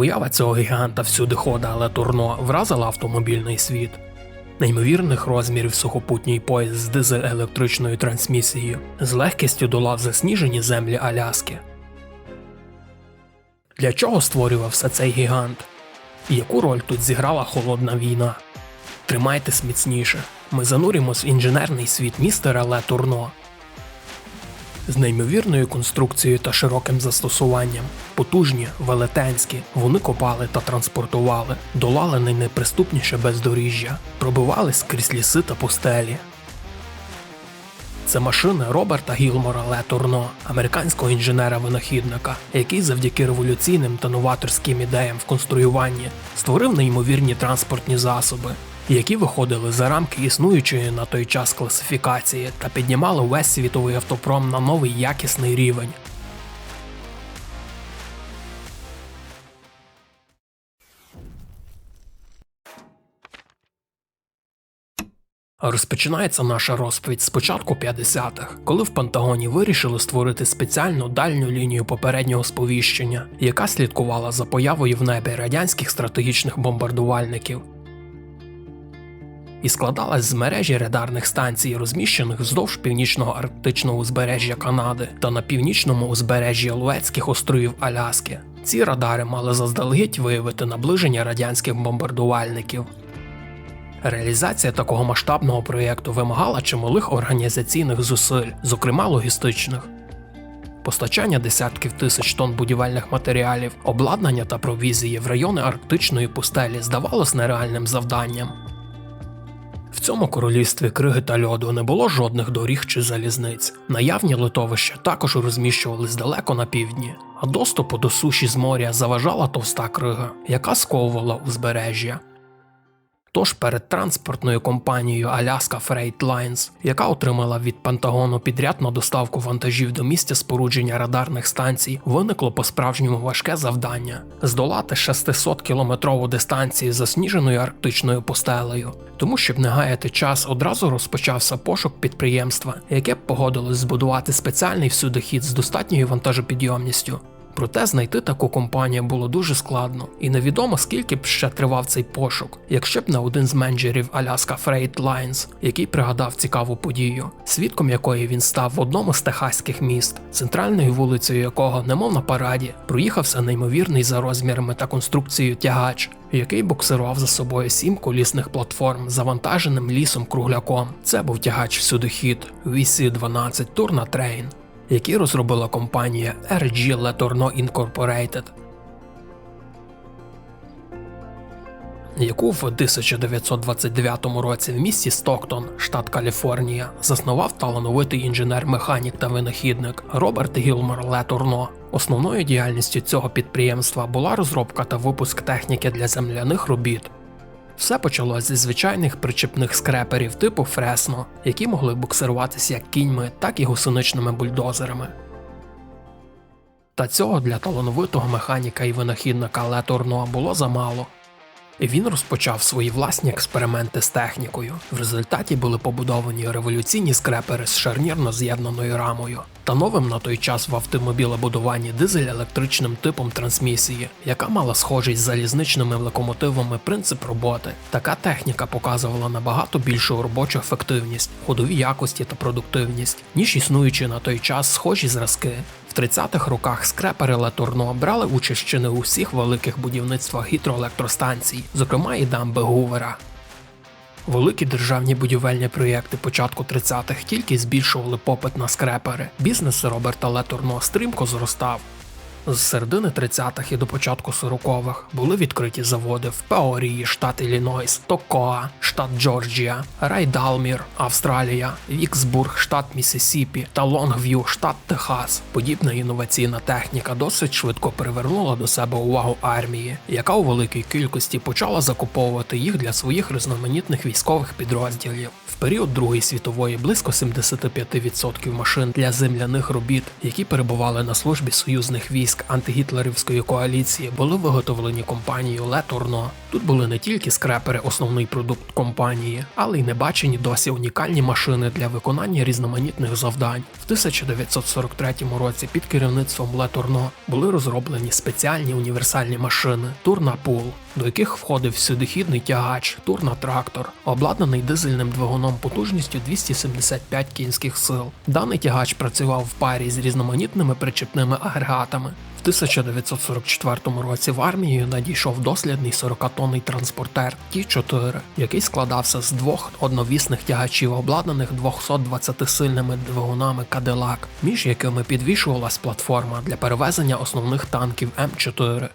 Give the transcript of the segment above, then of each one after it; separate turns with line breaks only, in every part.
Поява цього гіганта всюди хода, але турно вразила автомобільний світ. Неймовірних розмірів сухопутній поїзд з дизель-електричною трансмісією з легкістю долав засніжені землі Аляски. Для чого створювався цей гігант? І яку роль тут зіграла холодна війна? Тримайтесь міцніше. Ми занурімось в інженерний світ містера Ле Турно. З неймовірною конструкцією та широким застосуванням, потужні, велетенські, вони копали та транспортували, долали найнеприступніше бездоріжжя, пробивались крізь ліси та пустелі. Це машини Роберта Гілмора Ле Турно, американського інженера-винахідника, який завдяки революційним та новаторським ідеям в конструюванні створив неймовірні транспортні засоби, які виходили за рамки існуючої на той час класифікації та піднімали весь світовий автопром на новий якісний рівень. Розпочинається наша розповідь з початку 50-х, коли в Пентагоні вирішили створити спеціальну дальню лінію попереднього сповіщення, яка слідкувала за появою в небі радянських стратегічних бомбардувальників. І складалась з мережі радарних станцій, розміщених вздовж північного арктичного узбережжя Канади та на північному узбережжі Алуетських островів Аляски. Ці радари мали заздалегідь виявити наближення радянських бомбардувальників. Реалізація такого масштабного проєкту вимагала чималих організаційних зусиль, зокрема логістичних. Постачання десятків тисяч тонн будівельних матеріалів, обладнання та провізії в райони арктичної пустелі здавалось нереальним завданням. В цьому королівстві криги та льоду не було жодних доріг чи залізниць. Наявні литовища також розміщувались далеко на півдні, а доступу до суші з моря заважала товста крига, яка сковувала узбережжя. Тож перед транспортною компанією Alaska Freight Lines, яка отримала від Пентагону підряд на доставку вантажів до місця спорудження радарних станцій, виникло по-справжньому важке завдання здолати 600-кілометрову дистанцію засніженою арктичною пустелею. Тому, щоб не гаяти час, одразу розпочався пошук підприємства, яке б погодилось збудувати спеціальний всюдихід з достатньою вантажопідйомністю. Проте знайти таку компанію було дуже складно, і невідомо скільки б ще тривав цей пошук, якщо б не один з менеджерів Alaska Freight Lines, який пригадав цікаву подію, свідком якої він став в одному з техаських міст, центральною вулицею якого, немов на параді, проїхався неймовірний за розмірами та конструкцією тягач, який буксирував за собою сім колісних платформ, завантаженим лісом кругляком. Це був тягач всюдихід VC-12 Turna Train які розробила компанія RG Letourneau Incorporated, яку в 1929 році в місті Стоктон, штат Каліфорнія, заснував талановитий інженер-механік та винахідник Роберт Гілмор Летурно. Основною діяльністю цього підприємства була розробка та випуск техніки для земляних робіт. Все почалось зі звичайних причепних скреперів типу Фресно, які могли буксируватися як кіньми, так і гусеничними бульдозерами. Та цього для талановитого механіка і винахідника Ле Турно було замало. Він розпочав свої власні експерименти з технікою. В результаті були побудовані революційні скрепери з шарнірно з'єднаною рамою та новим на той час в автомобілебудуванні дизель-електричним типом трансмісії, яка мала схожий з залізничними локомотивами принцип роботи. Така техніка показувала набагато більшу робочу ефективність, ходові якості та продуктивність, ніж існуючі на той час схожі зразки. В 30-х роках скрепери Латурно брали участь чи не у всіх великих будівництвах гідроелектростанцій, зокрема і дамби Гувера. Великі державні будівельні проєкти початку 30-х тільки збільшували попит на скрепери. Бізнес Роберта Летурно стрімко зростав. З середини 30-х і до початку 40-х були відкриті заводи в Пеорії, штат Іллінойс, Токоа, штат Джорджія, Райдалмір, Австралія, Віксбург, штат Міссісіпі та Лонгв'ю, штат Техас. Подібна інноваційна техніка досить швидко привернула до себе увагу армії, яка у великій кількості почала закуповувати їх для своїх різноманітних військових підрозділів. В період Другої світової близько 75% машин для земляних робіт, які перебували на службі союзних військ військ антигітлерівської коаліції були виготовлені компанією Летурно. Тут були не тільки скрепери, основний продукт компанії, але й небачені досі унікальні машини для виконання різноманітних завдань. В 1943 році під керівництвом Летурно були розроблені спеціальні універсальні машини Турна Пул, до яких входив всюдихідний тягач Турна Трактор, обладнаний дизельним двигуном потужністю 275 кінських сил. Даний тягач працював в парі з різноманітними причепними агрегатами. В 1944 році в армію надійшов дослідний 40-тонний транспортер Ті-4, який складався з двох одновісних тягачів, обладнаних 220-сильними двигунами Кадилак, між якими підвішувалась платформа для перевезення основних танків М4.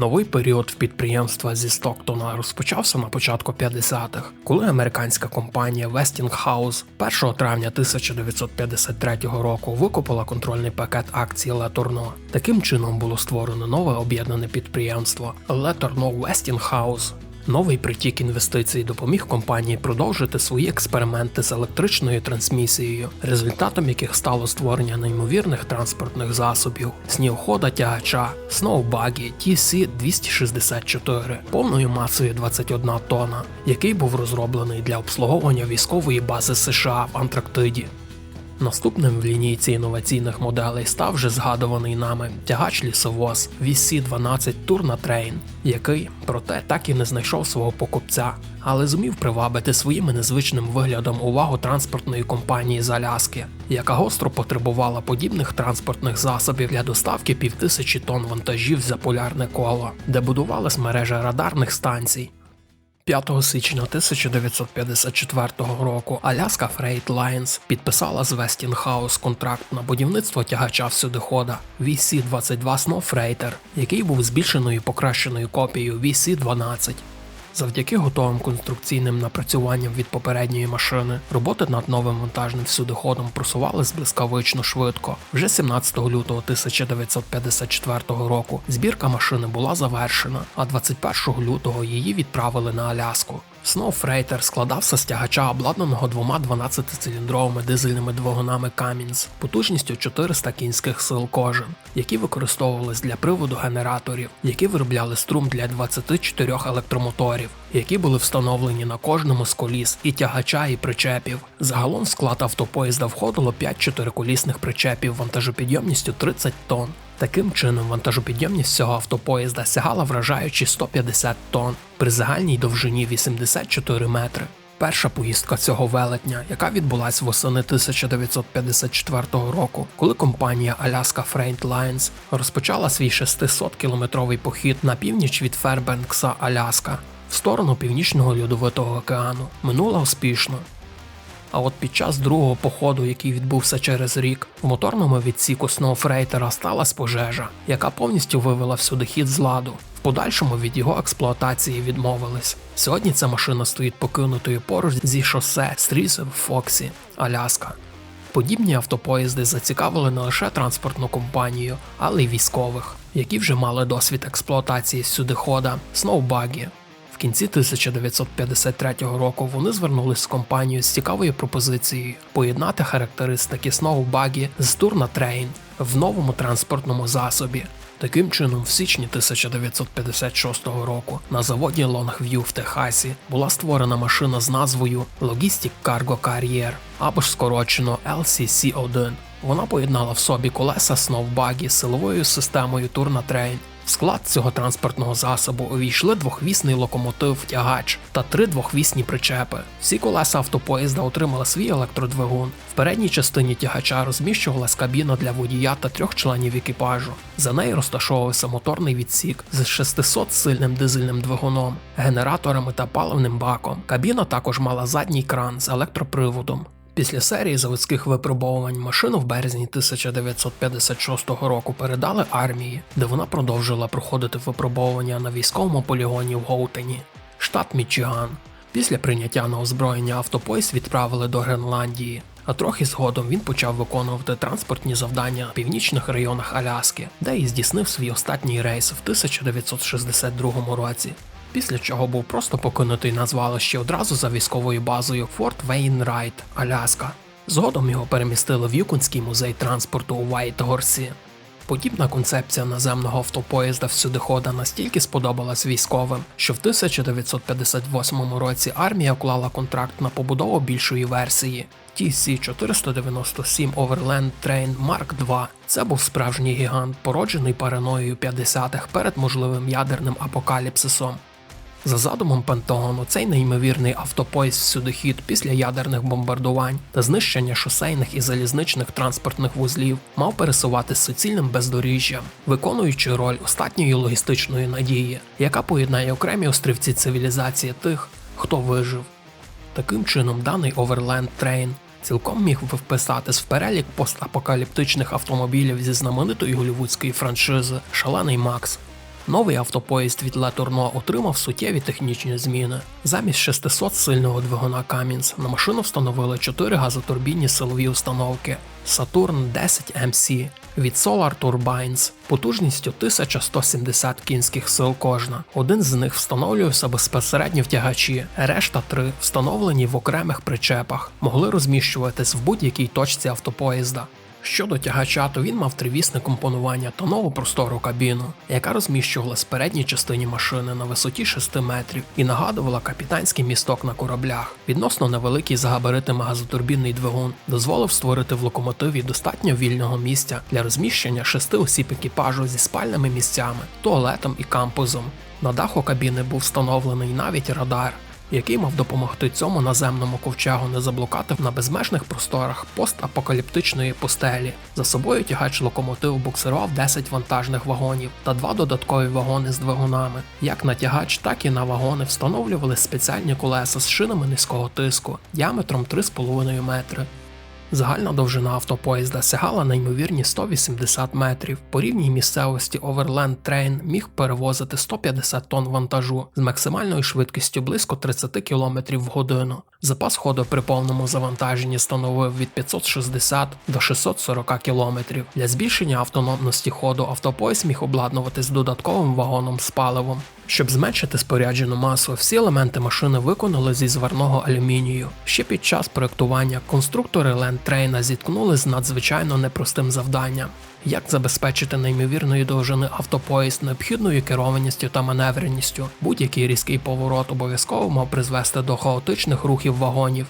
Новий період в підприємства зі Стоктона розпочався на початку 50-х, коли американська компанія Westinghouse 1 травня 1953 року викупила контрольний пакет акцій Леторно. Таким чином було створено нове об'єднане підприємство Леторно Westinghouse. Новий притік інвестицій допоміг компанії продовжити свої експерименти з електричною трансмісією, результатом яких стало створення неймовірних транспортних засобів, снігохода тягача, сноубагі TC-264 повною масою 21 тонна, який був розроблений для обслуговування військової бази США в Антарктиді. Наступним в лінійці інноваційних моделей став вже згадуваний нами тягач лісовоз VC-12 Turna Train, який, проте, так і не знайшов свого покупця, але зумів привабити своїм незвичним виглядом увагу транспортної компанії з Аляски, яка гостро потребувала подібних транспортних засобів для доставки півтисячі тонн вантажів за полярне коло, де будувалась мережа радарних станцій. 5 січня 1954 року Аляска Freight Lines підписала з Westinghouse контракт на будівництво тягача всюдихода VC-22 Snow Freighter, який був збільшеною і покращеною копією VC-12. Завдяки готовим конструкційним напрацюванням від попередньої машини, роботи над новим вантажним всюдиходом просувались блискавично швидко. Вже 17 лютого 1954 року збірка машини була завершена, а 21 лютого її відправили на Аляску. Snow Freighter складався з тягача, обладнаного двома 12-циліндровими дизельними двигунами Cummins потужністю 400 кінських сил кожен, які використовувались для приводу генераторів, які виробляли струм для 24 електромоторів, які були встановлені на кожному з коліс і тягача, і причепів. Загалом склад автопоїзда входило 5 чотириколісних причепів вантажопідйомністю 30 тонн. Таким чином, вантажопідйомність цього автопоїзда сягала вражаючі 150 тонн при загальній довжині 84 метри. Перша поїздка цього велетня, яка відбулась восени 1954 року, коли компанія Alaska Freight Lines розпочала свій 600-кілометровий похід на північ від Фербенкса, Аляска, в сторону північного льодовитого океану, минула успішно. А от під час другого походу, який відбувся через рік, в моторному відсіку Сноуфрейтера сталася пожежа, яка повністю вивела всюдихід з ладу. В подальшому від його експлуатації відмовились. Сьогодні ця машина стоїть покинутою поруч зі шосе Стрізер в Фоксі, Аляска. Подібні автопоїзди зацікавили не лише транспортну компанію, але й військових, які вже мали досвід експлуатації всюдихода, сноубагі, кінці 1953 року вони звернулись з компанією з цікавою пропозицією поєднати характеристики Snowbuggy з Turna Train в новому транспортному засобі. Таким чином, в січні 1956 року на заводі Longview в Техасі була створена машина з назвою Logistic Cargo Carrier або ж скорочено LCC-1. Вона поєднала в собі колеса Snowbuggy з силовою системою Turna Train. В склад цього транспортного засобу увійшли двохвісний локомотив тягач та три двохвісні причепи. Всі колеса автопоїзда отримали свій електродвигун. В передній частині тягача розміщувалась кабіна для водія та трьох членів екіпажу. За нею розташовувався моторний відсік з 600 сильним дизельним двигуном, генераторами та паливним баком. Кабіна також мала задній кран з електроприводом. Після серії заводських випробовувань машину в березні 1956 року передали армії, де вона продовжила проходити випробовування на військовому полігоні в Гоутені, штат Мічиган. Після прийняття на озброєння автопоїзд відправили до Гренландії, а трохи згодом він почав виконувати транспортні завдання в північних районах Аляски, де і здійснив свій останній рейс в 1962 році після чого був просто покинутий на звалищі одразу за військовою базою Форт Вейнрайт, Аляска. Згодом його перемістили в Юконський музей транспорту у Вайтгорсі. Подібна концепція наземного автопоїзда всюдихода настільки сподобалась військовим, що в 1958 році армія уклала контракт на побудову більшої версії. TC-497 Overland Train Mark II. Це був справжній гігант, породжений параноєю 50-х перед можливим ядерним апокаліпсисом. За задумом Пентагону, цей неймовірний автопоїзд всюдихід після ядерних бомбардувань та знищення шосейних і залізничних транспортних вузлів мав пересувати суцільним бездоріжжям, виконуючи роль остатньої логістичної надії, яка поєднає окремі острівці цивілізації тих, хто вижив. Таким чином, даний Overland Train цілком міг вписатись в перелік постапокаліптичних автомобілів зі знаменитої голівудської франшизи Шалений Макс. Новий автопоїзд від Tourneau отримав суттєві технічні зміни. Замість 600 сильного двигуна Cummins на машину встановили 4 газотурбінні силові установки Saturn 10 MC від Solar Turbines потужністю 1170 кінських сил кожна. Один з них встановлювався безпосередньо в тягачі, решта три, встановлені в окремих причепах, могли розміщуватись в будь-якій точці автопоїзда. Щодо тягача, то він мав тривісне компонування та нову простору кабіну, яка розміщувалась в передній частині машини на висоті 6 метрів і нагадувала капітанський місток на кораблях. Відносно невеликий за габаритами газотурбінний двигун дозволив створити в локомотиві достатньо вільного місця для розміщення шести осіб екіпажу зі спальними місцями, туалетом і кампузом. На даху кабіни був встановлений навіть радар, який мав допомогти цьому наземному ковчегу не заблукати на безмежних просторах постапокаліптичної пустелі. За собою тягач локомотив буксирував 10 вантажних вагонів та два додаткові вагони з двигунами. Як на тягач, так і на вагони встановлювали спеціальні колеса з шинами низького тиску діаметром 3,5 метри. Загальна довжина автопоїзда сягала неймовірні 180 метрів. По рівній місцевості Overland Train міг перевозити 150 тонн вантажу з максимальною швидкістю близько 30 км в годину. Запас ходу при повному завантаженні становив від 560 до 640 км. Для збільшення автономності ходу автопоїзд міг обладнуватись додатковим вагоном з паливом. Щоб зменшити споряджену масу, всі елементи машини виконали зі зварного алюмінію. Ще під час проєктування конструктори Лентрейна зіткнули з надзвичайно непростим завданням. Як забезпечити неймовірної довжини автопоїзд необхідною керованістю та маневреністю? Будь-який різкий поворот обов'язково мав призвести до хаотичних рухів вагонів.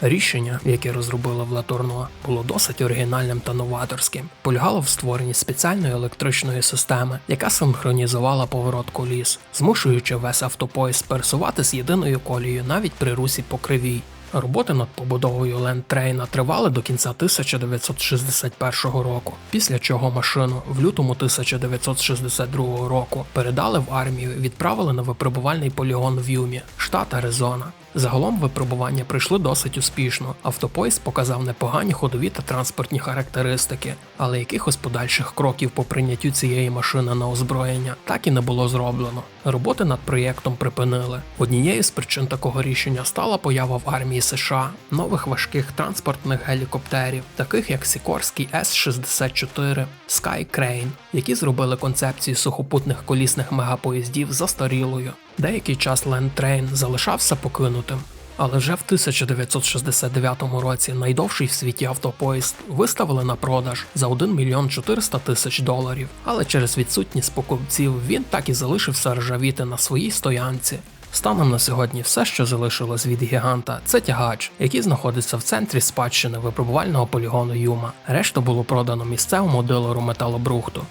Рішення, яке розробили в Латурно, було досить оригінальним та новаторським. Полягало в створенні спеціальної електричної системи, яка синхронізувала поворот коліс, змушуючи весь автопоїзд пересувати з єдиною колією навіть при русі по кривій. Роботи над побудовою Лентрейна тривали до кінця 1961 року, після чого машину в лютому 1962 року передали в армію і відправили на випробувальний полігон в Юмі, штат Аризона. Загалом випробування пройшли досить успішно. Автопоїзд показав непогані ходові та транспортні характеристики, але якихось подальших кроків по прийняттю цієї машини на озброєння так і не було зроблено. Роботи над проєктом припинили. Однією з причин такого рішення стала поява в армії США нових важких транспортних гелікоптерів, таких як Сікорський С-64, Sky Crane, які зробили концепцію сухопутних колісних мегапоїздів застарілою. Деякий час Лентрейн залишався покинутим, але вже в 1969 році найдовший в світі автопоїзд виставили на продаж за 1 мільйон 400 тисяч доларів, але через відсутність покупців він так і залишився ржавіти на своїй стоянці. Станом на сьогодні все, що залишилось від гіганта, це тягач, який знаходиться в центрі спадщини випробувального полігону Юма. Решту було продано місцевому дилеру металобрухту.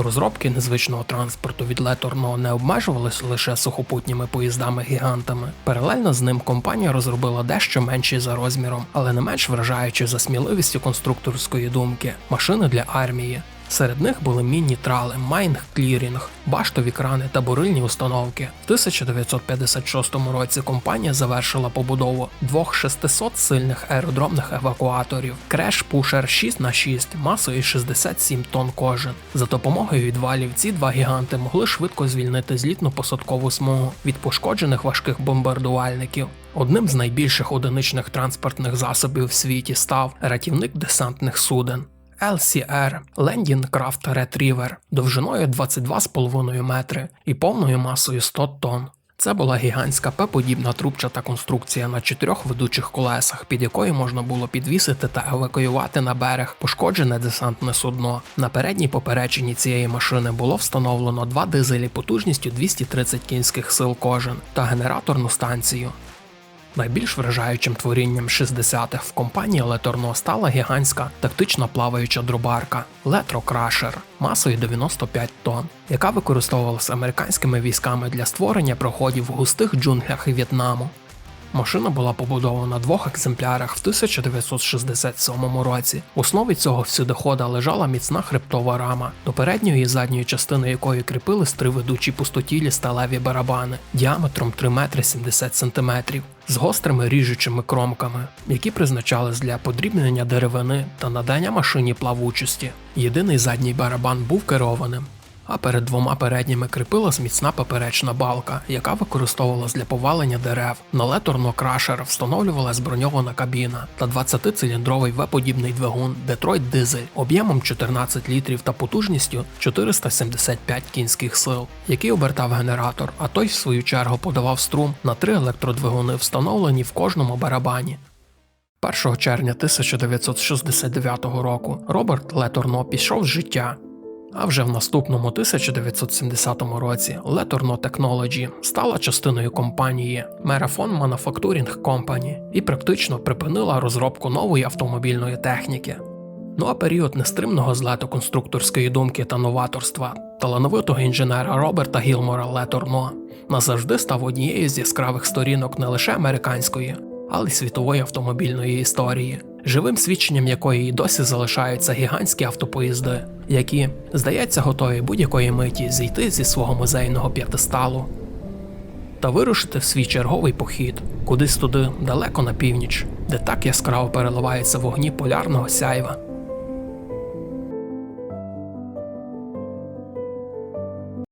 Розробки незвичного транспорту від Леторно не обмежувалися лише сухопутніми поїздами-гігантами. Паралельно з ним компанія розробила дещо менші за розміром, але не менш вражаючи за сміливістю конструкторської думки машини для армії. Серед них були міні-трали, майнг-клірінг, баштові крани та бурильні установки. В 1956 році компанія завершила побудову двох 600 сильних аеродромних евакуаторів Crash Pusher 6х6 масою 67 тонн кожен. За допомогою відвалів ці два гіганти могли швидко звільнити злітну посадкову смугу від пошкоджених важких бомбардувальників. Одним з найбільших одиничних транспортних засобів в світі став рятівник десантних суден. LCR Landing Craft Retriever довжиною 22,5 метри і повною масою 100 тонн. Це була гігантська П-подібна трубчата конструкція на чотирьох ведучих колесах, під якою можна було підвісити та евакуювати на берег пошкоджене десантне судно. На передній поперечині цієї машини було встановлено два дизелі потужністю 230 кінських сил кожен та генераторну станцію. Найбільш вражаючим творінням 60-х в компанії Леторно стала гігантська тактична плаваюча дробарка Летро Крашер масою 95 тонн, яка використовувалася американськими військами для створення проходів в густих джунглях В'єтнаму. Машина була побудована в двох екземплярах в 1967 році. В основі цього всюдихода лежала міцна хребтова рама, до передньої і задньої частини якої кріпились три ведучі пустотілі сталеві барабани діаметром 3 метри 70 сантиметрів з гострими ріжучими кромками, які призначались для подрібнення деревини та надання машині плавучості. Єдиний задній барабан був керованим, а перед двома передніми кріпилась міцна поперечна балка, яка використовувалась для повалення дерев. На леторно крашер встановлювалась броньована кабіна та 20-циліндровий В-подібний двигун Detroit Diesel об'ємом 14 літрів та потужністю 475 кінських сил, який обертав генератор, а той в свою чергу подавав струм на три електродвигуни, встановлені в кожному барабані. 1 червня 1969 року Роберт Леторно пішов з життя. А вже в наступному 1970 році Letorno Technology стала частиною компанії Marathon Manufacturing Company і практично припинила розробку нової автомобільної техніки. Ну а період нестримного злету конструкторської думки та новаторства талановитого інженера Роберта Гілмора Леторно назавжди став однією з яскравих сторінок не лише американської, але й світової автомобільної історії, живим свідченням якої й досі залишаються гігантські автопоїзди, які, здається, готові будь-якої миті зійти зі свого музейного п'ятисталу та вирушити в свій черговий похід кудись туди, далеко на північ, де так яскраво переливаються вогні полярного сяйва.